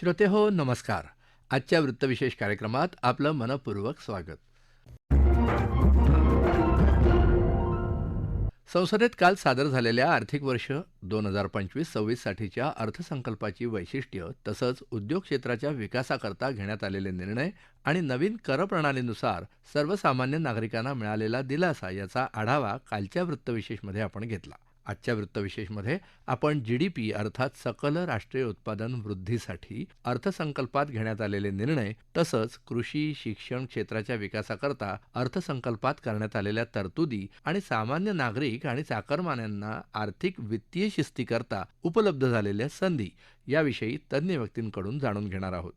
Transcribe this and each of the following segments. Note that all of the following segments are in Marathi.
श्रोते हो नमस्कार. आजच्या वृत्तविशेष कार्यक्रमात आपलं मनपूर्वक स्वागत. संसदेत काल सादर झालेल्या आर्थिक वर्ष दोन हजार पंचवीस सव्वीससाठीच्या अर्थसंकल्पाची वैशिष्ट्य तसंच उद्योग क्षेत्राच्या विकासाकरता घेण्यात आलेले निर्णय आणि नवीन करप्रणालीनुसार सर्वसामान्य नागरिकांना मिळालेला दिलासा याचा आढावा कालच्या वृत्तविशेषमध्ये आपण घेतला. आजच्या वृत्तविशेषमध्ये आपण जी डी पी अर्थात सकल राष्ट्रीय उत्पादन वृद्धीसाठी अर्थसंकल्पात घेण्यात आलेले निर्णय तसंच कृषी शिक्षण क्षेत्राच्या विकासाकरता अर्थसंकल्पात करण्यात आलेल्या तरतुदी आणि सामान्य नागरिक आणि चाकरमान्यांना आर्थिक वित्तीय शिस्तीकरता उपलब्ध झालेल्या संधी याविषयी तज्ज्ञ व्यक्तींकडून जाणून घेणार आहोत.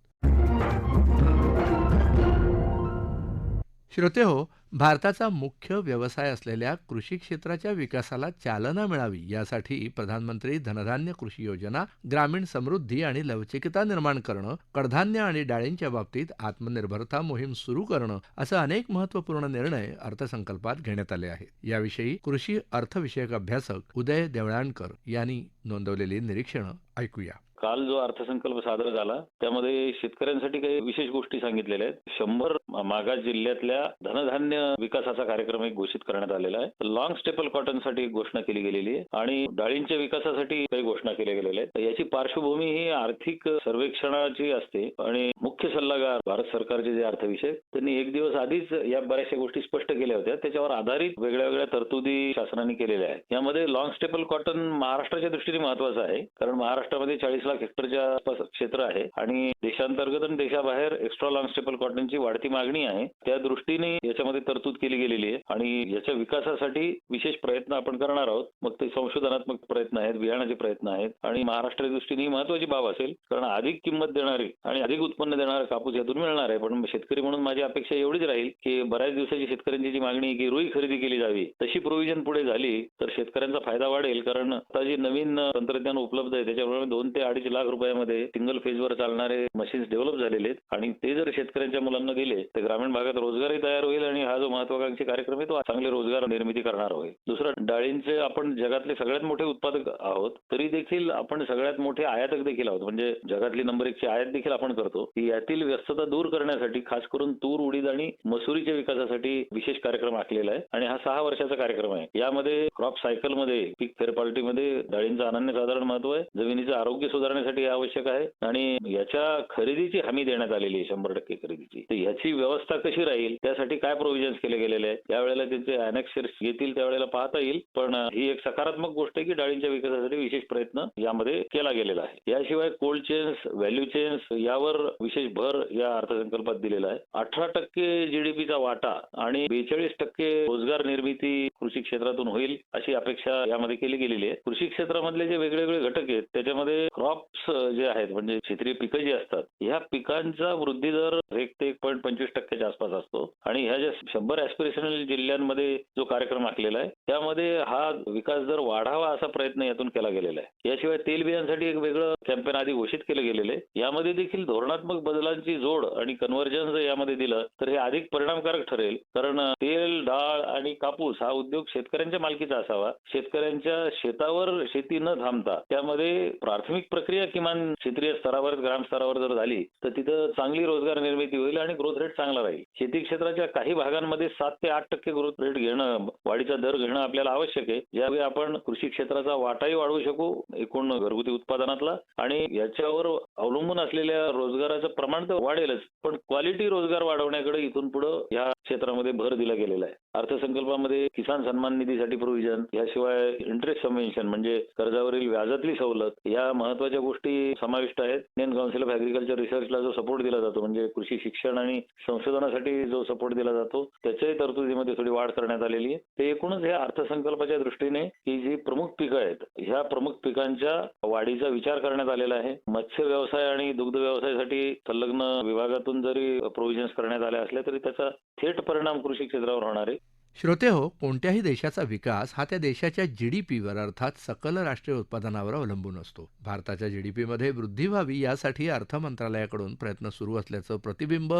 श्रोते हो भारताचा मुख्य व्यवसाय असलेल्या कृषी क्षेत्राच्या विकासाला चालना मिळावी यासाठी प्रधानमंत्री धनधान्य कृषी योजना ग्रामीण समृद्धी आणि लवचिकता निर्माण करणं कडधान्य आणि डाळींच्या बाबतीत आत्मनिर्भरता मोहीम सुरू करणं असं अनेक महत्त्वपूर्ण निर्णय अर्थसंकल्पात घेण्यात आले आहेत. याविषयी कृषी अर्थविषयक अभ्यासक उदय देवळाणकर यांनी नोंदवलेली निरीक्षणं ऐकूया. काल जो अर्थसंकल्प सादर झाला त्यामध्ये शेतकऱ्यांसाठी काही विशेष गोष्टी सांगितलेल्या आहेत. शंभर मागास जिल्ह्यातल्या धनधान्य विकासाचा कार्यक्रम एक घोषित करण्यात आलेला आहे. लॉंग स्टेपल कॉटनसाठी एक घोषणा केली गेलेली आहे आणि डाळींच्या विकासासाठी काही घोषणा केल्या गेलेल्या आहेत. याची पार्श्वभूमी ही आर्थिक सर्वेक्षणाची असते आणि मुख्य सल्लागार भारत सरकारचे जे अर्थविषयक त्यांनी एक दिवस आधीच या बऱ्याचशा गोष्टी स्पष्ट केल्या होत्या. त्याच्यावर आधारित वेगळ्या वेगळ्या तरतुदी शासनाने केलेल्या आहेत. यामध्ये लॉंग स्टेपल कॉटन महाराष्ट्राच्या दृष्टीने महत्वाचं आहे कारण महाराष्ट्रामध्ये चाळीस लाख हेक्टरच्या आसपास क्षेत्र आहे आणि देशांतर्गत आणि देशाबाहेर एक्स्ट्रा लॉंग स्टेपल कॉटनची वाढती मागणी आहे. त्या दृष्टीने याच्यामध्ये तरतूद केली गेलेली आहे आणि याच्या विकासासाठी विशेष प्रयत्न आपण करणार आहोत. मग ते संशोधनात्मक प्रयत्न आहेत बियाणाचे प्रयत्न आहेत आणि महाराष्ट्राच्या दृष्टीने ही महत्वाची बाब असेल. कारण अधिक किंमत देणारी आणि अधिक उत्पन्न देणारा कापूस यातून मिळणार आहे. पण शेतकरी म्हणून माझी अपेक्षा एवढीच राहील की बऱ्याच दिवसाची शेतकऱ्यांची जी मागणी आहे की रुई खरेदी केली जावी तशी प्रोव्हिजन पुढे झाली तर शेतकऱ्यांचा फायदा वाढेल. कारण आता जे नवीन तंत्रज्ञान उपलब्ध आहे त्याच्यामुळे दोन ते अडीच लाख रुपयामध्ये सिंगल फेजवर चालणारे मशीन्स डेव्हलप झालेले आहेत. आणि ते जर शेतकऱ्यांच्या मुलांना दिले तर ग्रामीण भागात रोजगारही तयार होईल आणि हा जो महत्वाकांक्षी कार्यक्रम आहे तो चांगले रोजगार निर्मिती करणार होईल. दुसरं डाळींचे आपण जगातले सगळ्यात मोठे उत्पादक आहोत तरी देखील आपण सगळ्यात मोठे आयातक देखील आहोत. म्हणजे जगातली नंबर एकची आयात देखील आपण करतो. यातील व्यस्तता दूर करण्यासाठी खास करून तूर उडीद आणि मसुरीच्या विकासासाठी विशेष कार्यक्रम आखलेला आहे. आणि हा सहा वर्षाचा कार्यक्रम आहे. यामध्ये क्रॉप सायकलमध्ये पीक फेरपाल्टीमध्ये डाळींचं अनन्यसाधारण महत्त्व आहे. जमिनीचं आरोग्य सुधारण्यासाठी आवश्यक आहे आणि याच्या खरेदीची हमी देण्यात आलेली आहे शंभर टक्के खरेदीची. तर याची व्यवस्था कशी राहील? त्यासाठी काय प्रोव्हिजन्स केले गेलेले आहेत? त्यावेळेला त्यांचे अनेक्शर्स येतील त्यावेळेला पाहता येईल पण ही एक सकारात्मक गोष्ट आहे की डाळींच्या विकासासाठी विशेष प्रयत्न यामध्ये केला गेलेला आहे. याशिवाय कोल्ड चेन्स व्हॅल्यू चेन्स यावर विशेष भर या अर्थसंकल्पात दिलेला आहे. अठरा टक्के जीडीपीचा वाटा आणि बेचाळीस टक्के रोजगार निर्मिती कृषी क्षेत्रातून होईल अशी अपेक्षा यामध्ये केली गेलेली आहे. कृषी क्षेत्रामधले जे वेगवेगळे घटक आहेत त्याच्यामध्ये क्रॉप क्रॉप्स जे आहेत म्हणजे क्षेत्रीय पिकं जी असतात ह्या पिकांचा वृद्धी दर एक ते एक पॉईंट पंचवीस टक्क्याच्या आसपास असतो. आणि ह्या ज्या शंभर ऍस्पिरेशनल जिल्ह्यांमध्ये जो कार्यक्रम आखलेला आहे त्यामध्ये हा विकास दर वाढावा असा प्रयत्न यातून केला गेलेला आहे. याशिवाय तेलबियांसाठी एक वेगळं कॅम्पेन आधी घोषित केलं गेलेलं आहे. यामध्ये देखील धोरणात्मक बदलांची जोड आणि कन्व्हर्जन्स यामध्ये दिलं तर हे अधिक परिणामकारक ठरेल. कारण तेल डाळ आणि कापूस हा उद्योग शेतकऱ्यांच्या मालकीचा असावा. शेतकऱ्यांच्या शेतावर शेती न थांबता त्यामध्ये प्राथमिक प्रक्रिया किमान क्षेत्रीय स्तरावर ग्रामस्तरावर जर झाली तर तिथं चांगली रोजगार निर्मिती होईल आणि ग्रोथ रेट चांगला राहील. शेती क्षेत्राच्या काही भागांमध्ये सात ते आठ टक्के ग्रोथ रेट घेणं वाढीचा दर घेणं आपल्याला आवश्यक आहे. ज्यावेळी आपण कृषी क्षेत्राचा वाटाही वाढवू शकू एकूण घरगुती उत्पादनातला आणि याच्यावर अवलंबून असलेल्या रोजगाराचं प्रमाण तर वाढेलच पण क्वालिटी रोजगार वाढवण्याकडे इथून पुढे या क्षेत्रामध्ये भर दिला गेलेला आहे. अर्थसंकल्पामध्ये किसान सन्मान निधीसाठी प्रोव्हिजन याशिवाय इंटरेस्ट सबवेन्शन म्हणजे कर्जावरील व्याजातली सवलत या महत्त्वाच्या गोष्टी समाविष्ट आहेत. इंडियन काउन्सिल ऑफ ऍग्रिकल्चर रिसर्चला जो सपोर्ट दिला जातो म्हणजे कृषी शिक्षण आणि संशोधनासाठी जो सपोर्ट दिला जातो त्याच्याही तरतुदीमध्ये थोडी वाढ करण्यात आलेली आहे. ते एकूणच या अर्थसंकल्पाच्या दृष्टीने ही जी प्रमुख पिकं आहेत ह्या प्रमुख पिकांच्या वाढीचा विचार करण्यात आलेला आहे. मत्स्य व्यवसाय आणि दुग्ध व्यवसायासाठी संलग्न विभागातून जरी प्रोव्हिजन्स करण्यात आल्या असल्या तरी त्याचा थेट परिणाम कृषी क्षेत्रावर होणार आहे. श्रोते हो कोणत्याही देशाचा विकास हा त्या देशाच्या जीडीपीवर अर्थात सकल राष्ट्रीय उत्पादनावर अवलंबून असतो. भारताच्या जीडीपीमध्ये वृद्धी व्हावी यासाठी अर्थ मंत्रालयाकडून प्रयत्न सुरू असल्याचं प्रतिबिंब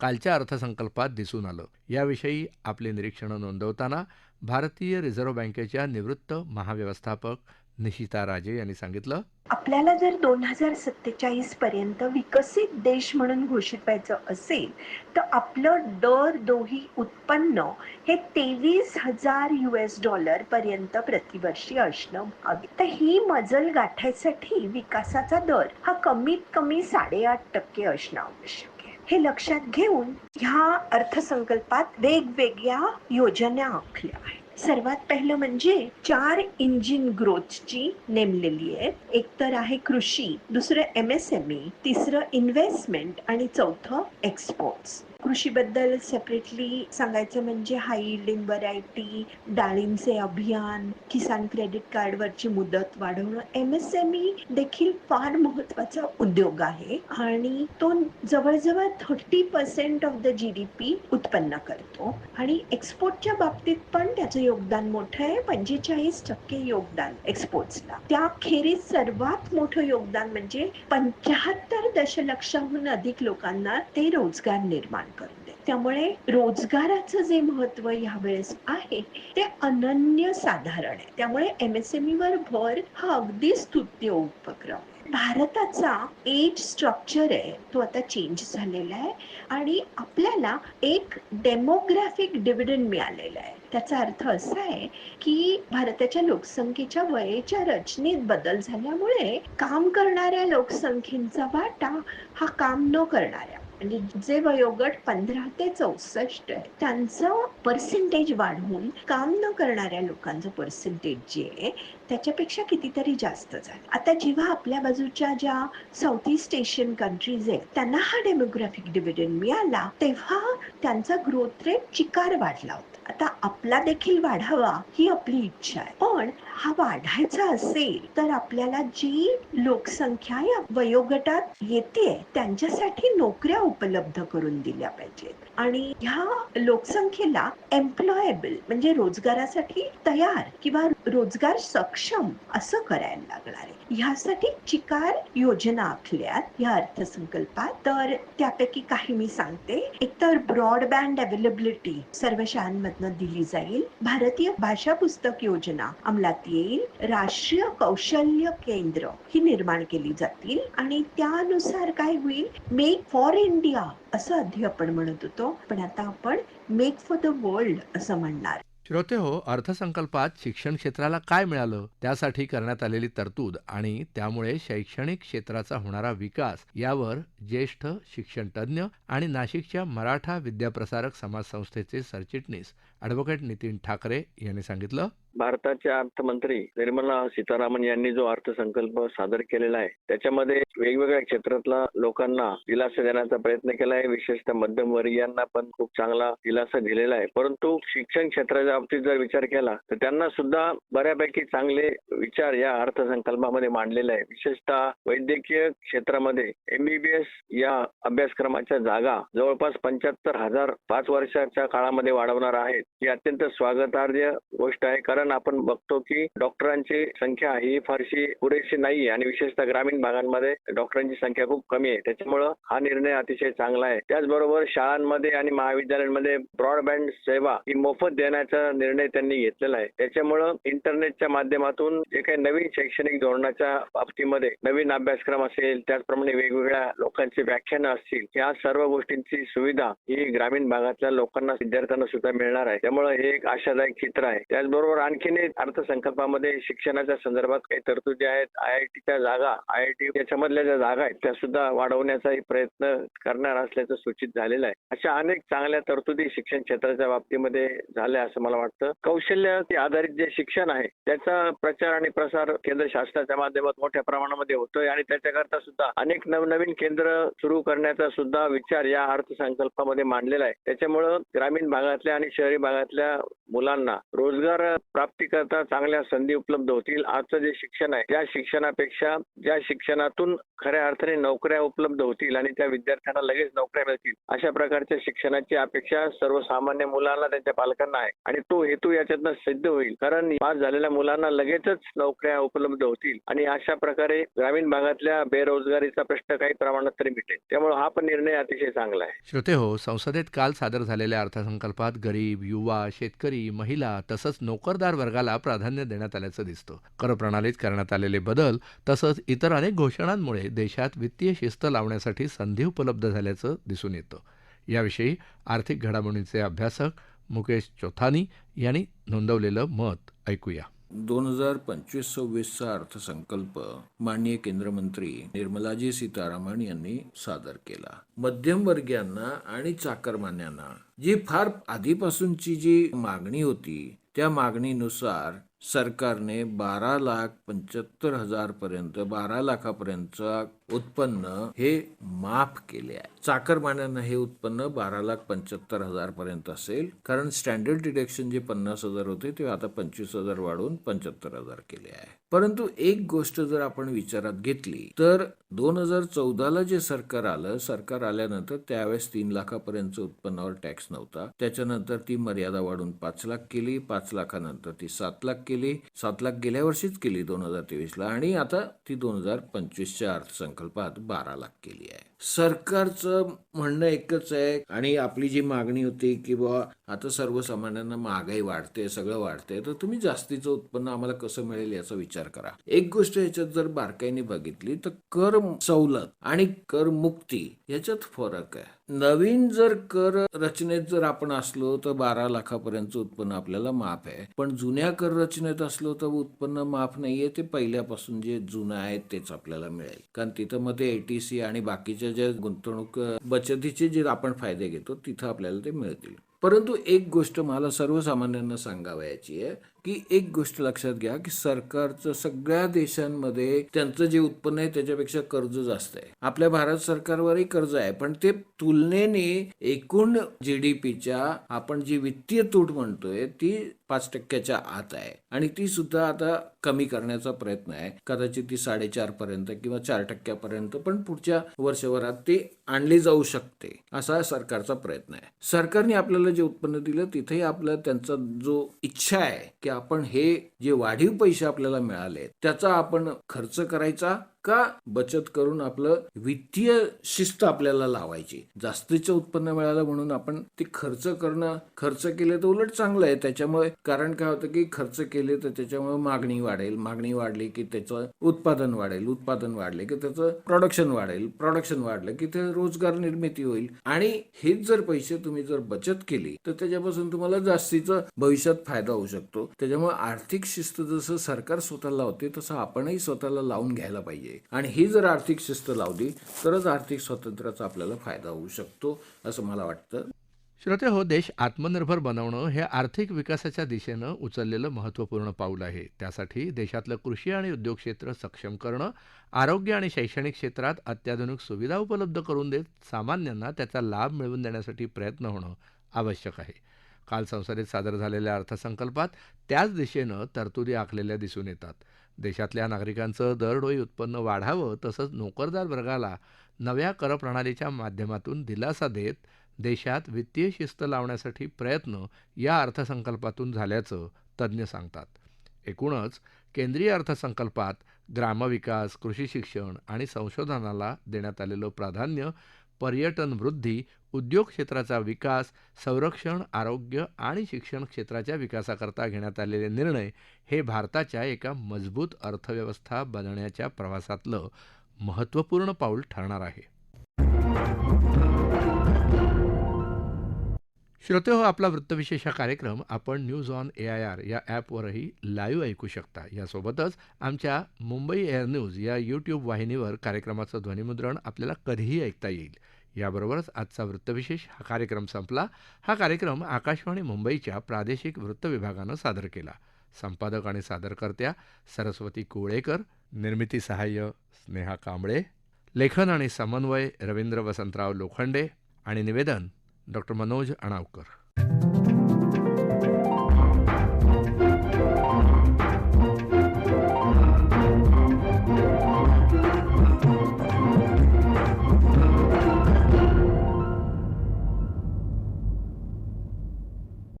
कालच्या अर्थसंकल्पात दिसून आलं. याविषयी आपली निरीक्षणं नोंदवताना भारतीय रिझर्व्ह बँकेच्या निवृत्त महाव्यवस्थापक निशिता राजे यांनी सांगितलं आपल्याला जर दोन हजार सत्तेचाळीस पर्यंत विकसित देश म्हणून घोषित व्हायचं असेल तर आपलं दर दोही उत्पन्न हे तेवीस हजार यू एस डॉलर पर्यंत प्रतिवर्षी असणं हवे तर ही मजल गाठायसाठी विकासाचा दर हा कमीत कमी साडेआठ टक्के असणं आवश्यक हे लक्षात घेऊन ह्या अर्थसंकल्पात वेगवेगळ्या योजना आखल्या आहेत. सर्वात पहिलं म्हणजे चार इंजिन ग्रोथची नेमलेली आहेत. एक तर आहे कृषी दुसरं एम एस एम ई तिसरं इन्व्हेस्टमेंट आणि चौथं एक्सपोर्ट्स कृषीबद्दल सेपरेटली सांगायचं म्हणजे हाय इल्डिंग व्हरायटी डाळींचे अभियान किसान क्रेडिट कार्डवरची मुदत वाढवणं एम एस एम ई देखील फार महत्त्वाचा उद्योग आहे आणि तो जवळजवळ thirty percent of the G D P उत्पन्न करतो. आणि एक्सपोर्टच्या बाबतीत पण त्याचं योगदान मोठं आहे पंचेचाळीस टक्के योगदान एक्सपोर्ट्सला त्याखेरीज सर्वात मोठं योगदान म्हणजे पंच्याहत्तर दशलक्षाहून अधिक लोकांना ते रोजगार निर्माण करते. त्यामुळे रोजगाराचं जे महत्त्व यावेळेस आहे ते अनन्य साधारण आहे. त्यामुळे एम एस एम वर भर हा अगदी स्तुत्य उपक्रम आहे. भारताचा एज स्ट्रक्चर आहे तो आता चेंज झालेला आहे आणि आपल्याला एक डेमोग्राफिक डिव्हिडंड मिळालेला आहे. त्याचा अर्थ असा आहे की भारताच्या लोकसंख्येच्या वयेच्या रचनेत बदल झाल्यामुळे काम करणाऱ्या लोकसंख्येचा वाटा हा काम न करणाऱ्या म्हणजे जे वयोगट पंधरा ते चौसष्ट आहे त्यांचं पर्सेंटेज वाढवून काम न करणाऱ्या लोकांचं पर्सेंटेज जे आहे त्याच्यापेक्षा कितीतरी जास्त झालं. आता जेव्हा आपल्या बाजूच्या ज्या साऊथ ईस्ट एशियन कंट्रीज आहेत त्यांना हा डेमोग्राफिक डिव्हिडंड मिळाला तेव्हा त्यांचा ग्रोथ रेट चिकार वाढला होता. आता आपला देखील वाढावा ही आपली इच्छा आहे. पण हा वाढायचा असेल तर आपल्याला जी लोकसंख्या या वयोगटात येते त्यांच्यासाठी नोकऱ्या उपलब्ध करून दिल्या पाहिजेत. आणि ह्या लोकसंख्येला एम्प्लॉयबल म्हणजे रोजगारासाठी तयार किंवा रोजगार सक्षम असं करायला लागणार आहे. ह्यासाठी चिकार योजना आखल्यात या अर्थसंकल्पात. तर त्यापैकी काही मी सांगते. एकतर ब्रॉडबँड अवेलेबिलिटी सर्व शाळांमधनं दिली जाईल. भारतीय भाषा पुस्तक योजना अंमलात येईल. राष्ट्रीय कौशल्य केंद्र ही निर्माण केली जातील आणि त्यानुसार काय होईल? मेक फॉर इंडिया असं आधी आपण म्हणत होतो. पण आता आपण मेक फॉर द वर्ल्ड असं म्हणणार. श्रोते हो अर्थसंकल्पात शिक्षण क्षेत्राला काय मिळालं? त्यासाठी करण्यात आलेली तरतूद आणि त्यामुळे शैक्षणिक क्षेत्राचा होणारा विकास यावर ज्येष्ठ शिक्षणतज्ज्ञ आणि नाशिकच्या मराठा विद्याप्रसारक समाज संस्थेचे सरचिटणीस ॲडव्होकेट नितीन ठाकरे यांनी सांगितलं. भारताच्या अर्थमंत्री निर्मला सीतारामन यांनी जो अर्थसंकल्प सादर केलेला आहे त्याच्यामध्ये वेगवेगळ्या क्षेत्रातला लोकांना दिलासा देण्याचा प्रयत्न केला आहे. विशेषतः मध्यमवर्गीयांना पण खूप चांगला दिलासा दिलेला आहे. परंतु शिक्षण क्षेत्राच्या बाबतीत जर विचार केला तर त्यांना सुद्धा बऱ्यापैकी चांगले विचार या अर्थसंकल्पामध्ये मांडलेले आहे. विशेषतः वैद्यकीय क्षेत्रामध्ये एमबीबीएस या अभ्यासक्रमाच्या जागा जवळपास पंच्याहत्तर हजार पाच वर्षाच्या काळामध्ये वाढवणार आहेत. ही अत्यंत स्वागतार्ह गोष्ट आहे. कारण आपण बघतो की डॉक्टरांची संख्या ही फारशी पुरेशी नाहीये आणि विशेषतः ग्रामीण भागांमध्ये डॉक्टरांची संख्या खूप कमी आहे. त्याच्यामुळं हा निर्णय अतिशय चांगला आहे. त्याचबरोबर शाळांमध्ये आणि महाविद्यालयांमध्ये ब्रॉडबँड सेवा ही मोफत देण्याचा निर्णय त्यांनी घेतलेला आहे. त्याच्यामुळं इंटरनेटच्या माध्यमातून जे काही नवीन शैक्षणिक धोरणाच्या बाबतीमध्ये नवीन अभ्यासक्रम असेल त्याचप्रमाणे वेगवेगळ्या लोकांची व्याख्यानं असतील या सर्व गोष्टींची सुविधा ही ग्रामीण भागातल्या लोकांना विद्यार्थ्यांना सुद्धा मिळणार आहे. त्यामुळे हे एक आशादायक चित्र आहे. त्याचबरोबर आणखीन एक अर्थसंकल्पामध्ये शिक्षणाच्या संदर्भात काही तरतुदी आहेत. आय आय टीच्या जागा आय आय टी याच्यामधल्या ज्या जागा आहेत त्या सुद्धा वाढवण्याचाही प्रयत्न करणार असल्याचं सूचित झालेलं आहे. अशा अनेक चांगल्या तरतुदी शिक्षण क्षेत्राच्या बाबतीमध्ये झाल्या असं मला वाटतं. कौशल्य आधारित जे शिक्षण आहे त्याचा प्रचार आणि प्रसार केंद्र शासनाच्या माध्यमात मोठ्या प्रमाणामध्ये होतोय आणि त्याच्याकरता सुद्धा अनेक नवनवीन केंद्र सुरू करण्याचा सुद्धा विचार या अर्थसंकल्पामध्ये मांडलेला आहे. त्याच्यामुळं ग्रामीण भागातल्या आणि शहरी भागातल्या मुलांना रोजगार प्राप्ती करता चांगल्या संधी उपलब्ध होतील. आजचं जे शिक्षण आहे त्या शिक्षणापेक्षा ज्या शिक्षणातून खऱ्या अर्थाने नोकऱ्या उपलब्ध होतील आणि त्या विद्यार्थ्यांना लगेच नोकऱ्या मिळतील अशा प्रकारच्या शिक्षणाची अपेक्षा सर्वसामान्य मुलांना त्यांच्या पालकांना आहे. आणि तो हेतू याच्यातनं सिद्ध होईल. कारण पास झालेल्या मुलांना लगेचच नोकऱ्या उपलब्ध होतील आणि अशा प्रकारे ग्रामीण भागातल्या बेरोजगारीचा प्रश्न काही प्रमाणात तरी मिटेल. त्यामुळे हा पण निर्णय अतिशय चांगला आहे. श्रोते हो संसदेत काल सादर झालेल्या अर्थसंकल्पात गरीब युवा शेतकरी महिला तसंच नोकरदार वर्गाला प्राधान्य देण्यात आल्याचं दिसतं. कर प्रणालीत करण्यात आलेले बदल तसंच इतर अनेक घोषणांमुळे देशात वित्तीय शिस्त लावण्यासाठी संधी उपलब्ध झाल्याचं दिसून येतं. याविषयी आर्थिक घडामोडींचे अभ्यासक मुकेश चोथानी यांनी नोंदवलेलं मत ऐकूया. दोन हजार पंचवीस सव्वीसचा अर्थसंकल्प माननीय केंद्रमंत्री निर्मलाजी सीतारामन यांनी सादर केला. मध्यमवर्गीयांना आणि चाकरमान्यांना जी फार आधीपासूनची जी मागणी होती त्या मागणीनुसार सरकारने बारा लाख पंच्याहत्तर हजार पर्यंत बारा लाखापर्यंत उत्पन्न हे माफ केले आहे. चाकरमान्यांना हे उत्पन्न बारा लाख पंच्याहत्तर हजार पर्यंत असेल. कारण स्टँडर्ड डिडक्शन जे पन्नास हजार होते ते आता पंचवीस हजार वाढवून पंच्याहत्तर हजार केले आहे. परंतु एक गोष्ट जर आपण विचारात घेतली तर दोन हजार चौदाला जे सरकार आलं सरकार आल्यानंतर त्यावेळेस तीन लाखापर्यंत उत्पन्नावर टॅक्स नव्हता. त्याच्यानंतर ती मर्यादा वाढून पाच लाख केली. पाच लाखानंतर ती सात लाख केली. केली सात लाख गेल्या वर्षीच केली दोन हजार तेवीसला आणि आता ती दोन हजार पंचवीसच्या अर्थसंकल्पात बारा लाख केली आहे. सरकारचं म्हणणं एकच आहे आणि आपली जी मागणी होती की बुवा आता सर्वसामान्यांना महागाई वाढते सगळं वाढते तर तुम्ही जास्तीचं उत्पन्न आम्हाला कसं मिळेल याचा विचार करा. एक गोष्ट याच्यात जर बारकाईने बघितली तर कर सवलत आणि कर मुक्ती याच्यात फरक आहे. नवीन जर कर रचनेत जर आपण असलो तर बारा लाखापर्यंत उत्पन्न आपल्याला माफ आहे. पण जुन्या कर रचनेत असलो तर उत्पन्न माफ नाहीये ते पहिल्यापासून जे जुनं आहे तेच आपल्याला मिळेल. कारण तिथं मग ते एटीसी आणि बाकीच्या ज्या गुंतवणूक बचतीचे जे आपण फायदे घेतो तिथं आपल्याला ते मिळतील. परंतु एक गोष्ट मला सर्वसामान्यांना सांगावयाची आहे. की एक गोष्ट लक्षात घ्या की सरकारचं सगळ्या देशांमध्ये त्यांचं जे उत्पन्न आहे त्याच्यापेक्षा कर्ज जास्त आहे. आपल्या भारत सरकारवरही कर्ज आहे पण ते तुलनेने एकूण जीडीपीच्या आपण जी वित्तीय तूट म्हणतोय ती पाच टक्क्याच्या आत आहे. आणि ती सुद्धा आता कमी करण्याचा प्रयत्न आहे. कदाचित ती साडेचार पर्यंत किंवा चार टक्क्यापर्यंत पण पुढच्या वर्षभरात ती आणली जाऊ शकते असा सरकारचा प्रयत्न आहे. सरकारने आपल्याला जे उत्पन्न दिलं तिथेही आपला त्यांचा जो इच्छा आहे की आपण हे जे वाढीव पैसे आपल्याला मिळाले त्याचा आपण खर्च करायचा? का बचत करून आपलं वित्तीय शिस्त आपल्याला लावायची. जास्तीचं उत्पन्न मिळालं म्हणून आपण ते खर्च करणं खर्च केले तर उलट चांगलं आहे. त्याच्यामुळे कारण काय होतं की खर्च केले तर त्याच्यामुळे मागणी वाढेल. मागणी वाढली की त्याचं उत्पादन वाढेल उत्पादन वाढले की त्याचं प्रोडक्शन वाढेल प्रोडक्शन वाढलं की ते रोजगार निर्मिती होईल. आणि हेच जर पैसे तुम्ही जर बचत केली तर त्याच्यापासून तुम्हाला जास्तीचा भविष्यात फायदा होऊ शकतो. त्याच्यामुळे आर्थिक शिस्त जसं सरकार स्वतःला लावते तसं आपणही स्वतःला लावून घ्यायला पाहिजे. आणि ही जर आर्थिक शिस्त लावली तरच आर्थिक स्वातंत्र्याचा आपल्याला फायदा होऊ शकतो असं मला वाटतं. श्रोते हो देश आत्मनिर्भर बनवणं हे आर्थिक विकासाच्या दिशेनं उचललेलं महत्त्वपूर्ण पाऊल आहे. त्यासाठी देशातलं कृषी आणि उद्योग क्षेत्र सक्षम करणं आरोग्य आणि शैक्षणिक क्षेत्रात अत्याधुनिक सुविधा उपलब्ध करून देत सामान्यांना त्याचा लाभ मिळवून देण्यासाठी प्रयत्न होणं आवश्यक आहे. काल संसदेत सादर झालेल्या अर्थसंकल्पात त्याच दिशेनं तरतुदी आखलेल्या दिसून येतात. देशातल्या नागरिकांचं दरडोई उत्पन्न वाढावं तसंच नोकरदार वर्गाला नव्या कर प्रणालीच्या माध्यमातून दिलासा देत देशात वित्तीय शिस्त लावण्यासाठी प्रयत्न या अर्थसंकल्पातून झाल्याचं तज्ज्ञ सांगतात. एकूणच केंद्रीय अर्थसंकल्पात ग्रामविकास कृषी शिक्षण आणि संशोधनाला देण्यात आलेलं प्राधान्य पर्यटन वृद्धी उद्योग क्षेत्राचा विकास संरक्षण आरोग्य आणि शिक्षण क्षेत्राच्या विकासाकरता घेण्यात आलेले निर्णय हे भारताच्या एका मजबूत अर्थव्यवस्था बनण्याच्या प्रवासातलं महत्त्वपूर्ण पाऊल ठरणार आहे. श्रोते हो आपला वृत्तविशेष हा कार्यक्रम आपण news on A I R या ॲपवरही लाईव्ह ऐकू शकता. यासोबतच आमच्या मुंबई एअर न्यूज या यूट्यूब वाहिनीवर कार्यक्रमाचं ध्वनिमुद्रण आपल्याला कधीही ऐकता येईल. याबरोबरच आजचा वृत्तविशेष हा कार्यक्रम संपला. हा कार्यक्रम आकाशवाणी मुंबईच्या प्रादेशिक वृत्तविभागानं सादर केला. संपादक आणि सादरकर्त्या सरस्वती कोळेकर निर्मिती सहाय्य स्नेहा कांबळे लेखन आणि समन्वय रवींद्र वसंतराव लोखंडे आणि निवेदन डॉक्टर मनोज अणावकर.